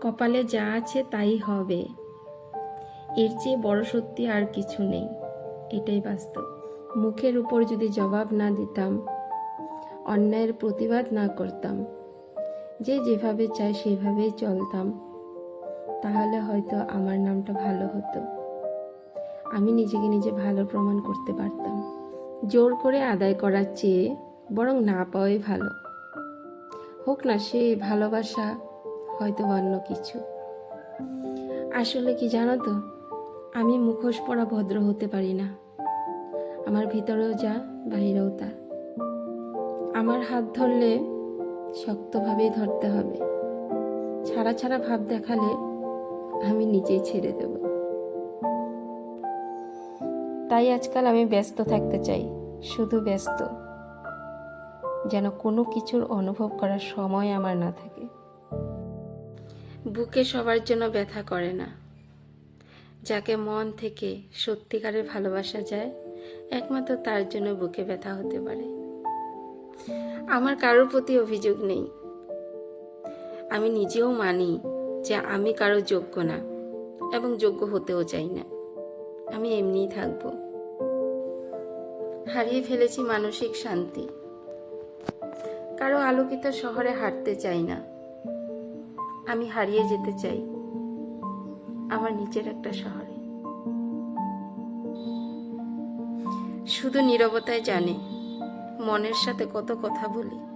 কপালে যা আছে তাই হবে। এর চেয়ে বড় সত্যি আর কিছু নেই। এটাই বাস্তব। মুখের উপর যদি জবাব না দিতাম, অন্যায়ের প্রতিবাদ না করতাম, যে যেভাবে চায় সেভাবেই চলতাম, তাহলে হয়তো আমার নামটা ভালো হতো। আমি নিজেকে নিজে ভালো প্রমাণ করতে পারতাম। জোর করে আদায় করার চেয়ে বরং না পাওয়াই ভালো। হোক না সে ভালোবাসা হয়তো অন্য কিছু। আসলে কি জানো তো, আমি মুখোশ পরা ভদ্র হতে পারি না। আমার ভিতরেও যা বাহিরেও তা। আমার হাত ধরলে শক্তভাবেই ধরতে হবে। ছাড়া ছাড়া ভাব দেখালে আমি নিজেই ছেড়ে দেব। তাই আজকাল আমি ব্যস্ত থাকতে চাই, শুধু ব্যস্ত। যেন কোনো কিছুর অনুভব করার সময় আমার না থাকে। বুকে সবার জন্য ব্যথা করে না। যাকে মন থেকে সত্যিকারের ভালোবাসা যায়, একমাত্র তার জন্য বুকে ব্যথা হতে পারে। আমার কারোর প্রতি অভিযোগ নেই। আমি নিজেও মানি যে আমি কারও যোগ্য না এবং যোগ্য হতেও চাই না। আমি এমনিই থাকব। হারিয়ে ফেলেছি মানসিক শান্তি। কারও আলোকিত শহরে হাঁটতে চাই না। আমি হারিয়ে যেতে চাই আমার নিজের একটা শহরে। শুধু নিরবতায় জানে, মনের সাথে কত কথা বলি।